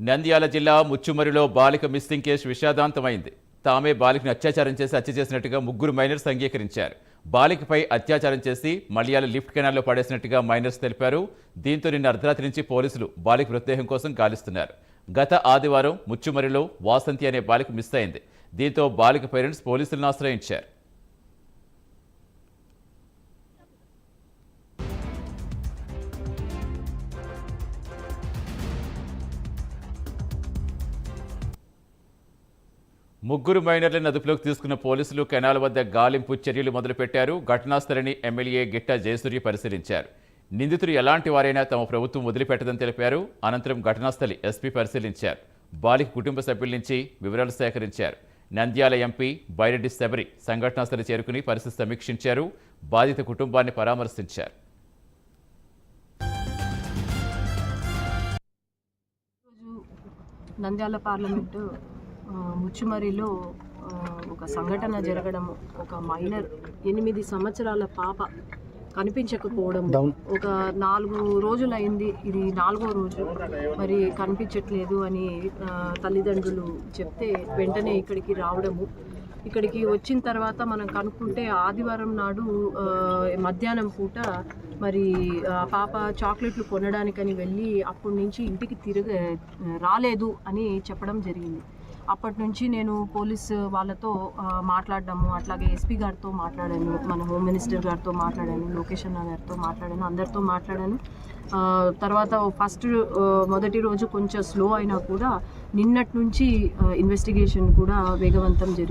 నంద్యాల జిల్లా ముచ్చుమరిలో బాలిక missing case విషాదాంతమైంది. తామే బాలికను అత్యాచారం చేసి హత్య చేసినట్టుగా ముగ్గురు మైనర్స్ అంగీకరించారు. బాలికపై అత్యాచారం చేసి మలయాళ లిఫ్ట్ కెనాల్లో పడేసినట్టుగా మైనర్స్ తెలిపారు. దీంతో నిన్న అర్ధరాత్రి నుంచి పోలీసులు బాలిక మృతదేహం కోసం గాలిస్తున్నారు. గత ఆదివారం ముచ్చుమరిలో వాసంతి అనే బాలిక మిస్ అయింది. దీంతో బాలిక పేరెంట్స్ పోలీసులను ఆశ్రయించారు. ముగ్గురు మైనర్లను అదుపులోకి తీసుకున్న పోలీసులు కెనాల్ వద్ద గాలింపు చర్యలు మొదలుపెట్టారు. ఘటనాస్థలిని ఎమ్మెల్యే గిట్టా జయసూర్య పరిశీలించారు. నిందితులు ఎలాంటి వారైనా తమ ప్రభుత్వం వదిలిపెట్టదని తెలిపారు. అనంతరం ఘటనాస్థలి ఎస్పీ పరిశీలించారు. బాలిక కుటుంబ సభ్యుల నుంచి వివరాలు సేకరించారు. నంద్యాల ఎంపీ బైరెడ్డి శబరి సంఘటనాస్థలి చేరుకుని పరిస్థితి సమీక్షించారు. బాధిత కుటుంబాన్ని పరామర్శించారు. నంద్యాల పార్లమెంటు ముచ్చుమరిలో ఒక సంఘటన జరగడం ఒక మైనర్ ఎనిమిది సంవత్సరాల పాప కనిపించకపోవడం ఒక నాలుగు రోజులైంది ఇది నాలుగో రోజు. మరి కనిపించట్లేదు అని తల్లిదండ్రులు చెప్తే వెంటనే ఇక్కడికి రావడము. ఇక్కడికి వచ్చిన తర్వాత మనం కనుక్కుంటే ఆదివారం నాడు మధ్యాహ్నం పూట మరి పాప చాక్లెట్లు కొనడానికని వెళ్ళి అప్పటి నుంచి ఇంటికి తిరగ రాలేదు అని చెప్పడం జరిగింది. అప్పటి నుంచి నేను పోలీస్ వాళ్ళతో ఆ, మాట్లాడడము అట్లాగే ఎస్పీ గారితో మాట్లాడాను మన హోమ్ మినిస్టర్ గారితో మాట్లాడాను లోకేష్ అన్న గారితో మాట్లాడాను అందరితో మాట్లాడాను. తర్వాత ఫస్ట్ మొదటి రోజు కొంచెం స్లో అయినా కూడా నిన్నటి నుంచి ఇన్వెస్టిగేషన్ కూడా వేగవంతం జరిగింది